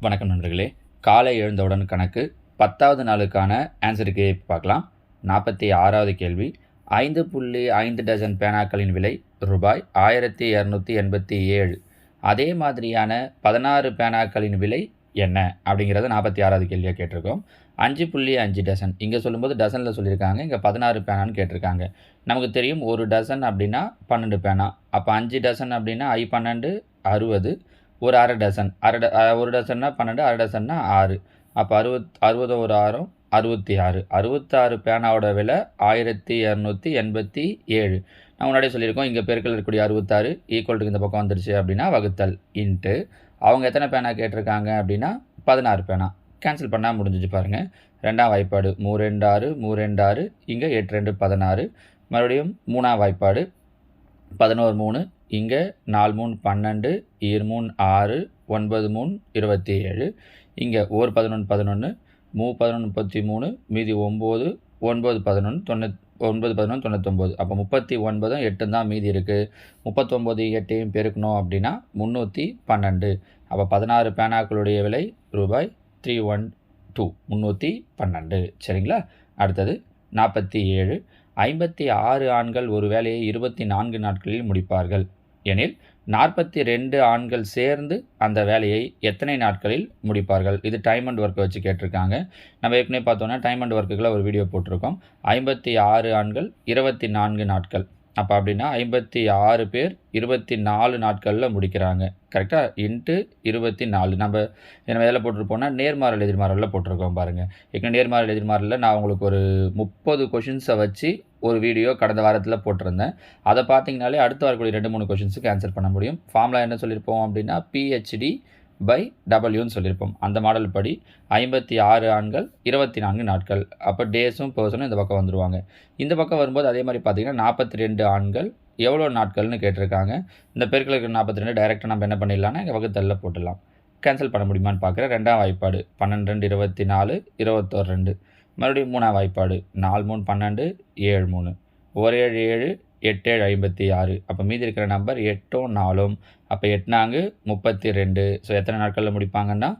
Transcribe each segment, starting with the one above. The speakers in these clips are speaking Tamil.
வணக்கம் நண்பர்களே. காலை எழுந்தவுடன் கணக்கு பத்தாவது நாளுக்கான ஆன்சருக்கு பார்க்கலாம். நாற்பத்தி ஆறாவது கேள்வி. ஐந்து புள்ளி ஐந்து டஜன் பேனாக்களின் விலை ரூபாய் ஆயிரத்தி இரநூத்தி எண்பத்தி ஏழு. அதே மாதிரியான பதினாறு பேனாக்களின் விலை என்ன? அப்படிங்கிறத நாற்பத்தி ஆறாவது கேள்வியாக கேட்டிருக்கோம். அஞ்சு புள்ளி அஞ்சு டசன் இங்கே சொல்லும்போது டசனில் சொல்லியிருக்காங்க. இங்கே பதினாறு பேனான்னு கேட்டிருக்காங்க. நமக்கு தெரியும் ஒரு டசன் அப்படின்னா பன்னெண்டு பேனா. அப்போ அஞ்சு டசன் அப்படின்னா ஐ பன்னெண்டு அறுபது. ஒரு அரை டசன் அரை ட ஒரு டசன்னா பன்னெண்டு அரை டசன்னா ஆறு. அப்போ அறுபத் அறுபது ஒரு ஆறும் அறுபத்தி ஆறு. அறுபத்தாறு பேனாவோட விலை ஆயிரத்தி இரநூத்தி எண்பத்தி ஏழு. நான் முன்னாடியே சொல்லியிருக்கோம் இங்கே பெருக்கல் இருக்கக்கூடிய அறுபத்தாறு ஈக்குவல் இந்த பக்கம் வந்துருச்சு அப்படின்னா வகுத்தல் இன்ட்டு அவங்க எத்தனை பேனா கேட்டிருக்காங்க அப்படின்னா பதினாறு பேனா. கேன்சல் பண்ணால் முடிஞ்சிச்சு பாருங்கள் ரெண்டாம் வாய்ப்பாடு மூ ரெண்டு ஆறு மூரெண்டு ஆறு இங்கே எட்டு ரெண்டு பதினாறு. மறுபடியும் மூணாம் வாய்ப்பாடு பதினோரு மூணு இங்கே நாலு மூணு பன்னெண்டு ஈர் மூணு ஆறு ஒன்பது மூணு இருபத்தி ஏழு. இங்கே ஓர் பதினொன்று பதினொன்று மூ பதினொன்று முப்பத்தி மூணு மீதி ஒம்பது ஒன்பது பதினொன்று தொண்ணூத் ஒன்பது பதினொன்று தொண்ணூத்தொம்பது. அப்போ முப்பத்தி ஒன்பதும் எட்டு தான் மீதி இருக்குது முப்பத்தொம்போது எட்டையும் பெருக்கணும் அப்படின்னா முந்நூற்றி பன்னெண்டு. அப்போ பதினாறு பேனாக்களுடைய விலை ரூபாய் த்ரீ ஒன் டூ முந்நூற்றி பன்னெண்டு. சரிங்களா? அடுத்தது நாற்பத்தி ஏழு. ஐம்பத்தி ஆறு ஆண்கள் ஒரு வேலையை இருபத்தி நான்கு நாட்களில் முடிப்பார்கள். எனில் நாற்பத்தி ரெண்டு ஆண்கள் சேர்ந்து அந்த வேலையை எத்தனை நாட்களில் முடிப்பார்கள்? இது டைம் அண்ட் ஒர்க்கை வச்சு கேட்டிருக்காங்க. நம்ம ஏற்கனவே பார்த்தோன்னா டைம் அண்ட் ஒர்க்குகளை ஒரு வீடியோ போட்டிருக்கோம். ஐம்பத்தி ஆறு ஆண்கள் இருபத்தி நான்கு நாட்கள். அப்போ அப்படின்னா ஐம்பத்தி ஆறு பேர் இருபத்தி நாலு நாட்களில் முடிக்கிறாங்க. கரெக்டாக இன்ட்டு இருபத்தி நாலு நம்ம நம்ம எதில் போட்டிருப்போம்னா நேர்மாறல் எதிர்மாறலில் போட்டிருக்கோம் பாருங்கள் ஏற்கனவே நேர்மாறல் எதிர்மாறலில் நான் உங்களுக்கு ஒரு முப்பது கொஷின்ஸை வச்சு ஒரு வீடியோ கடந்த வாரத்தில் போட்டிருந்தேன். அதை பார்த்தீங்கனாலே அடுத்து வரக்கூடிய ரெண்டு மூணு கொஷின்ஸுக்கு ஆன்சர் பண்ண முடியும். ஃபார்முலா என்ன சொல்லியிருப்போம் அப்படின்னா பிஹெச்டி பை டபுள்யூன்னு சொல்லியிருப்போம் அந்த மாடல் படி ஐம்பத்தி ஆறு ஆண்கள் இருபத்தி நான்கு நாட்கள். அப்போ டேஸும் பர்சனும் இந்த பக்கம் வந்துருவாங்க. இந்த பக்கம் வரும்போது அதே மாதிரி பார்த்தீங்கன்னா நாற்பத்தி ரெண்டு ஆண்கள் எவ்வளோ நாட்கள்னு கேட்டிருக்காங்க. இந்த பெருக்களுக்கு நாற்பத்தி ரெண்டு டைரெக்டாக நம்ம என்ன பண்ணிடலாம்னா இங்கே பக்கத்தில் போட்டுடலாம். கேன்சல் பண்ண முடியுமான்னு பார்க்குறேன் ரெண்டாம் வாய்ப்பாடு. பன்னெண்டு ரெண்டு இருபத்தி நாலு இருபத்தோரு ரெண்டு. மறுபடியும் மூணாம் வாய்ப்பாடு. நாலு மூணு பன்னெண்டு ஏழு மூணு. ஒரு ஏழு ஏழு எட்டு ஏழு ஐம்பத்தி ஆறு. அப்போ மீதி இருக்கிற நம்பர் எட்டும் நாலும் அப்போ எட்நாங்கு முப்பத்தி ரெண்டு ஸோ எத்தனை நாட்களில் முடிப்பாங்கன்னா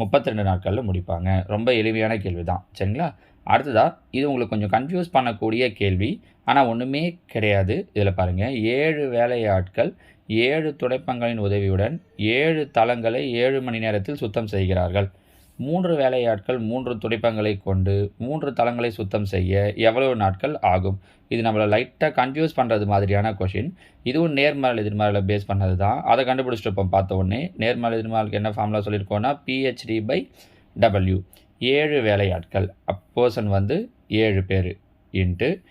முப்பத்தி ரெண்டு நாட்களில் முடிப்பாங்க. ரொம்ப எளிமையான கேள்வி தான் சரிங்களா? அடுத்ததாக இது உங்களுக்கு கொஞ்சம் கன்ஃபியூஸ் பண்ணக்கூடிய கேள்வி. ஆனால் ஒன்றுமே கிடையாது. இதில் பாருங்கள் ஏழு வேலையாட்கள் ஏழு துடைப்பங்களின் உதவியுடன் ஏழு தளங்களை ஏழு மணி நேரத்தில் சுத்தம் செய்கிறார்கள். மூன்று வேலையாட்கள் மூன்று துடைப்பங்களை கொண்டு மூன்று தளங்களை சுத்தம் செய்ய எவ்வளவு நாட்கள் ஆகும்? இது நம்மளை லைட்டாக கன்ஃபியூஸ் பண்ணுறது மாதிரியான கொஷின் இதுவும் நேர்மறை எதிர்மறையில் பேஸ் பண்ணது தான் அதை கண்டுபிடிச்சிட்டு இருப்போம் பார்த்த உடனே நேர்மறை எதிர்மறைக்கு என்ன ஃபார்முலா சொல்லியிருக்கோன்னா பிஹெச்டி பை டபிள்யூ ஏழு வேலையாட்கள். அப்போசன் வந்து ஏழு பேர். இன்ட்டு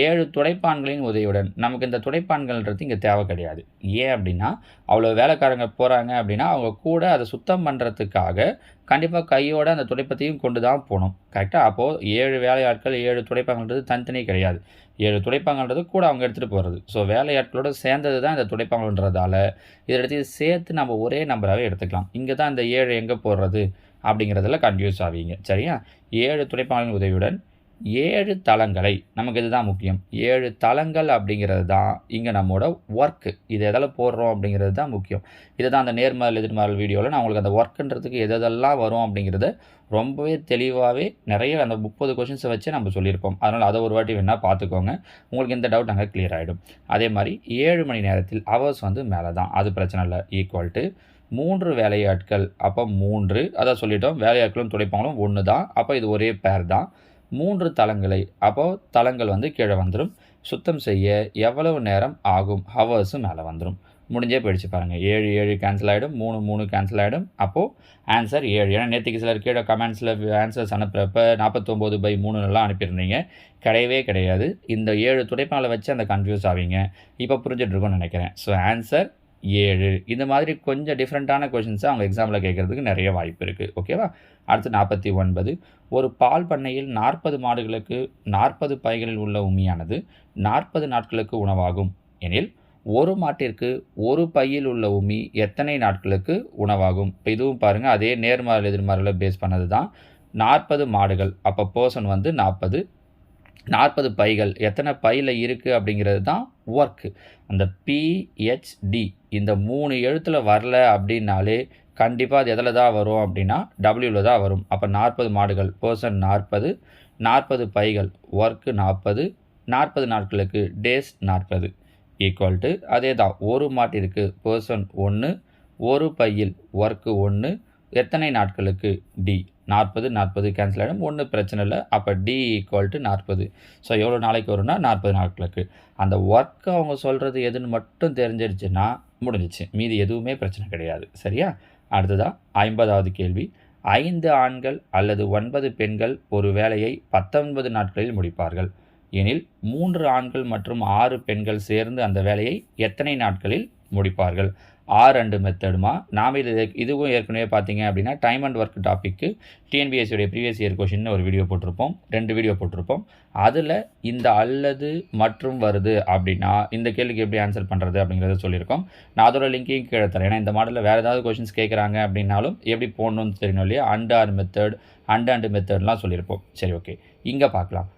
ஏழு துடைப்பான்களின் உதவியுடன் நமக்கு இந்த துடைப்பான்கள்ன்றது இங்கே தேவை கிடையாது. ஏன் அப்படின்னா அவ்வளோ வேலைக்காரங்க போகிறாங்க அப்படின்னா அவங்க கூட அதை சுத்தம் பண்ணுறதுக்காக கண்டிப்பாக கையோட அந்த துடைப்பத்தையும் கொண்டு தான் போகணும் கரெக்டாக அப்போது ஏழு வேலையாட்கள் ஏழு துடைப்பாங்கன்றது தனித்தனி கிடையாது. ஏழு துடைப்பாங்கன்றது கூட அவங்க எடுத்துகிட்டு போகிறது ஸோ வேலையாட்களோட சேர்ந்தது தான் இந்த துடைப்பாங்கன்றதால இதை எடுத்து சேர்த்து நம்ம ஒரே நம்பராகவே எடுத்துக்கலாம். இங்கே தான் இந்த ஏழு எங்கே போடுறது அப்படிங்கிறதுல கன்ஃபியூஸ் ஆவீங்க. சரியா? ஏழு துடைப்பாங்களின் உதவியுடன் ஏழு தளங்களை நமக்கு இதுதான் முக்கியம். ஏழு தளங்கள் அப்படிங்கிறது தான் இங்கே நம்மளோட ஒர்க்கு இது எதில் போடுறோம் அப்படிங்கிறது தான் முக்கியம். இதை தான் அந்த நேர்மறை எதிர்மறை வீடியோவில் நான் உங்களுக்கு அந்த ஒர்க்குன்றதுக்கு எதெல்லாம் வரும் அப்படிங்கிறத ரொம்பவே தெளிவாகவே நிறைய அந்த முப்பது கொஷின்ஸை வச்சு நம்ம சொல்லியிருப்போம். அதனால் அதை ஒரு வாட்டி வேணால் பார்த்துக்கோங்க. உங்களுக்கு இந்த டவுட் அங்கே கிளியர் ஆகிடும் அதே மாதிரி ஏழு மணி நேரத்தில் ஹவர்ஸ் வந்து மேலே தான். அது பிரச்சனை இல்லை. ஈக்குவல் டு மூன்று வேலையாட்கள். அப்போ மூன்று அதான் சொல்லிட்டோம். வேலையாட்களும் துடைப்பாங்களும் ஒன்று தான் அப்போ இது ஒரே பேர் தான். மூன்று தளங்களை அப்போது தளங்கள் வந்து கீழே வந்துடும் சுத்தம் செய்ய எவ்வளவு நேரம் ஆகும்? ஹவர்ஸும் மேலே வந்துடும் முடிஞ்சே போயிடுச்சு பாருங்கள் ஏழு ஏழு கேன்சல் ஆகிடும் மூணு மூணு கேன்சல் ஆகிடும் அப்போது ஆன்சர் ஏழு. ஏன்னா நேற்றுக்கு சிலர் கீழே கமெண்ட்ஸில் ஆன்சர்ஸ் அனுப்புகிறப்ப நாற்பத்தொம்போது பை மூணுலாம் அனுப்பியிருந்தீங்க. கிடையவே கிடையாது. இந்த ஏழு துடைப்பாலை வச்சு அந்த கன்ஃபியூஸ் ஆவீங்க. இப்போ புரிஞ்சிட்ருக்கோன்னு நினைக்கிறேன். ஸோ ஆன்சர் ஏழு. இந்த மாதிரி கொஞ்சம் டிஃப்ரெண்ட்டான கொஷின்ஸை அவங்க எக்ஸாமில் கேட்குறதுக்கு நிறைய வாய்ப்பு இருக்குது ஓகேவா அடுத்து நாற்பத்தி ஒன்பது. ஒரு பால் பண்ணையில் நாற்பது மாடுகளுக்கு நாற்பது பைகளில் உள்ள உமியானது நாற்பது நாட்களுக்கு உணவாகும். எனில் ஒரு மாட்டிற்கு ஒரு பையில் உள்ள உமி எத்தனை நாட்களுக்கு உணவாகும்? இப்போ இதுவும் பாருங்கள் அதே நேர்மாறல் எதிர்மறையில் பேஸ் பண்ணது தான் நாற்பது மாடுகள். அப்போ பர்சன் வந்து நாற்பது நாற்பது பைகள். எத்தனை பையில் இருக்குது அப்படிங்கிறது தான் ஒர்க்கு அந்த பிஹெச்டி இந்த மூணு எழுத்தில் வரல அப்படின்னாலே கண்டிப்பாக அது எதில் தான் வரும் அப்படின்னா டபிள்யூவில் தான் வரும். அப்போ நாற்பது மாடுகள். பர்சன் நாற்பது நாற்பது பைகள். ஒர்க்கு நாற்பது நாற்பது நாட்களுக்கு டேஸ் நாற்பது. ஈக்குவல் டு அதே தான் ஒரு மாட்டிற்கு. பர்சன் ஒன்று ஒரு பையில். ஒர்க்கு ஒன்று எத்தனை நாட்களுக்கு? டி நாற்பது நாற்பது கேன்சல் ஆகிடும் ஒன்றும் பிரச்சனை இல்லை. அப்போ டி ஈக்குவல் டு நாற்பது. ஸோ எவ்வளோ நாளைக்கு வரும்னா நாற்பது நாட்களுக்கு. அந்த ஒர்க் அவங்க சொல்கிறது எதுன்னு மட்டும் தெரிஞ்சிருச்சுன்னா முடிஞ்சிச்சு. மீதி எதுவுமே பிரச்சனை கிடையாது. சரியா? அடுத்ததாக ஐம்பதாவது கேள்வி. ஐந்து ஆண்கள் அல்லது ஒன்பது பெண்கள் ஒரு வேலையை பத்தொன்பது நாட்களில் முடிப்பார்கள். எனில் மூன்று ஆண்கள் மற்றும் ஆறு பெண்கள் சேர்ந்து அந்த வேலையை எத்தனை நாட்களில் முடிப்பார்கள்? ஆர் அண்டு மெத்தடுமா நாம் இது இதுவும் ஏற்கனவே பார்த்தீங்க அப்படின்னா டைம் அண்ட் ஒர்க் டாப்பிக்கு டிஎன்பிஎஸ்சியுடைய ப்ரீவியஸ் இயர் கொஷின்னு ஒரு வீடியோ போட்டிருப்போம். ரெண்டு வீடியோ போட்டிருப்போம். அதில் இந்த அல்லது மற்றும் வருது அப்படின்னா இந்த கேள்விக்கு எப்படி ஆன்சர் பண்ணுறது அப்படிங்கிறத சொல்லியிருக்கோம். நான் அதோட லிங்கையும் கீழே தரேன். ஏன்னா இந்த மாடலில் வேறு ஏதாவது கொஷின்ஸ் கேட்குறாங்க அப்படின்னாலும் எப்படி போடணும்னு தெரியணும் இல்லையா? And R method and and மெத்தட்லாம் சொல்லியிருப்போம். சரி ஓகே இங்கே பார்க்கலாம்.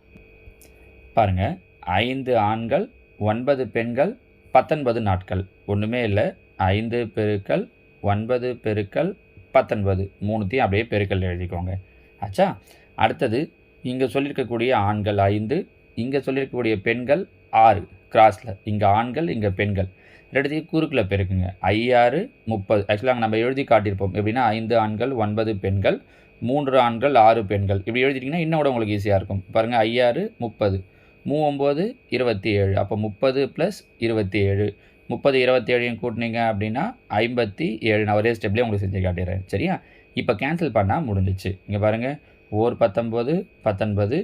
பாருங்கள் ஐந்து ஆண்கள் ஒன்பது பெண்கள் பத்தொன்பது நாட்கள். ஒன்றுமே இல்லை. ஐந்து பெருக்கல் ஒன்பது பெருக்கல் பத்தொன்பது. மூணுத்தையும் அப்படியே பெருக்கல் எழுதிக்கோங்க. ஆச்சா அடுத்தது இங்கே சொல்லியிருக்கக்கூடிய ஆண்கள் ஐந்து இங்கே சொல்லியிருக்கக்கூடிய பெண்கள் ஆறு. கிராஸில் இங்கே ஆண்கள் இங்கே பெண்கள். ரெண்டுத்தையும் குறுக்கில் பெருக்குங்க. ஐயாறு முப்பது. ஆக்சுவலாக நம்ம எழுதி காட்டியிருப்போம். எப்படின்னா ஐந்து ஆண்கள் ஒன்பது பெண்கள் மூன்று ஆண்கள் ஆறு பெண்கள். இப்படி எழுதிட்டிங்கன்னா இன்னும் கூட உங்களுக்கு ஈஸியாக இருக்கும். பாருங்கள் ஐயாறு முப்பது. மூ ஒம்பது இருபத்தி ஏழு அப்போ முப்பது ப்ளஸ் இருபத்தி ஏழு முப்பது இருபத்தேழையும் கூட்டினீங்க அப்படின்னா ஐம்பத்தி ஏழு. நான் ஒரே ஸ்டெப்லேயே உங்களுக்கு செஞ்சு காட்டிடுறேன். சரியா? இப்போ கேன்சல் பண்ணால் முடிஞ்சிச்சு. இங்கே பாருங்கள் ஓர் பத்தொம்போது பத்தொன்பது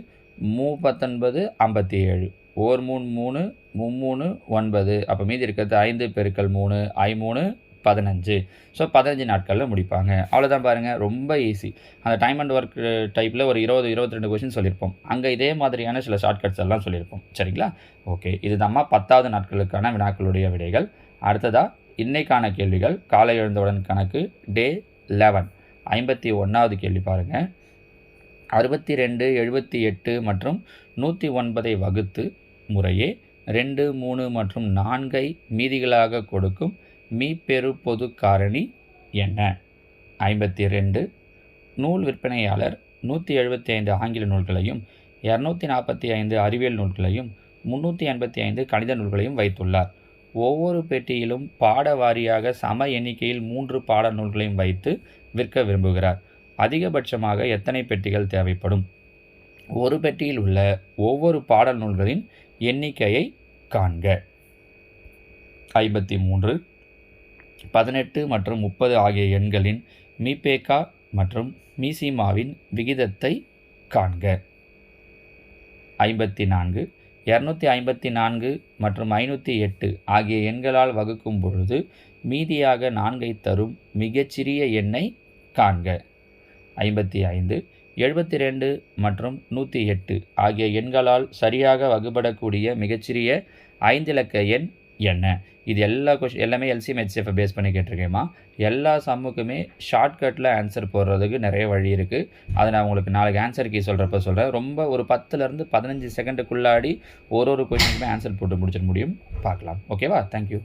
மூ பத்தொன்பது ஐம்பத்தி ஏழு ஓர் மூணு மூணு மும்மூணு ஒன்பது. அப்போ மீதி இருக்கிறது ஐந்து பெருக்கல் மூணு ஐ மூணு பதினஞ்சு. ஸோ பதினஞ்சு நாட்களில் முடிப்பாங்க. அவ்வளோதான் பாருங்கள் ரொம்ப ஈஸி அந்த டைம் அண்ட் ஒர்க் டைப்பில் ஒரு இருபது இருபத்தி ரெண்டு கொஷின் சொல்லியிருப்போம். அங்கே இதே மாதிரியான சில ஷார்ட்கட்ஸ் எல்லாம் சொல்லியிருப்போம். சரிங்களா? ஓகே இது நம்ம பத்தாவது நாட்களுக்கான வினாக்களுடைய விடைகள். அடுத்ததாக இன்னைக்கான கேள்விகள். காலை எழுந்தவுடன் கணக்கு டே லெவன் ஐம்பத்தி ஒன்றாவது கேள்வி பாருங்கள் அறுபத்தி ரெண்டு எழுபத்தி எட்டு மற்றும் நூற்றி ஒன்பதை வகுத்து முறையே ரெண்டு மூணு மற்றும் நான்கை மீதிகளாக கொடுக்கும் மீப்பெரு பொது காரணி என்ன? ஐம்பத்தி ரெண்டு நூல் விற்பனையாளர் நூற்றி எழுபத்தி ஐந்து ஆங்கில நூல்களையும் இரநூத்தி நாற்பத்தி ஐந்து அறிவியல் நூல்களையும் முந்நூற்றி எண்பத்தி ஐந்து கணித நூல்களையும் வைத்துள்ளார். ஒவ்வொரு பெட்டியிலும் பாட வாரியாக சம எண்ணிக்கையில் மூன்று பாட நூல்களையும் வைத்து விற்க விரும்புகிறார். அதிகபட்சமாக எத்தனை பெட்டிகள் தேவைப்படும்? ஒரு பெட்டியில் உள்ள ஒவ்வொரு பாடல் நூல்களின் எண்ணிக்கையை காண்க. ஐம்பத்தி மூன்று பதினெட்டு மற்றும் முப்பது ஆகிய எண்களின் மீபேக்கா மற்றும் மீசிமாவின் விகிதத்தை காண்க. ஐம்பத்தி நான்கு இரநூத்தி ஐம்பத்தி நான்கு மற்றும் ஐநூற்றி எட்டு ஆகிய எண்களால் வகுக்கும் பொழுது மீதியாக நான்கை தரும் மிகச்சிறிய எண்ணை காண்க. ஐம்பத்தி ஐந்து எழுபத்தி ரெண்டு மற்றும் நூற்றி எட்டு ஆகிய எண்களால் சரியாக வகுபடக்கூடிய மிகச்சிறிய ஐந்திலக்க எண் என்ன? இது எல்லா கொஷின் எல்லாமே எல்சிஎம் ஹெச்எஃப் பேஸ் பண்ணி கேட்டிருக்கேம்மா. எல்லா சம்முக்குமே ஷார்ட்கட்டில் ஆன்சர் போடுறதுக்கு நிறைய வழி இருக்குது அதை நான் உங்களுக்கு நாளைக்கு ஆன்சர் கீ சொல்கிறப்ப சொல்கிறேன் ரொம்ப ஒரு பத்துலேருந்து பதினஞ்சு செகண்டுக்குள்ளாடி ஒரு ஒரு கொஷினுக்குமே ஆன்சர் போட்டு முடிச்சிட முடியும். பார்க்கலாம். ஓகேவா தேங்க்யூ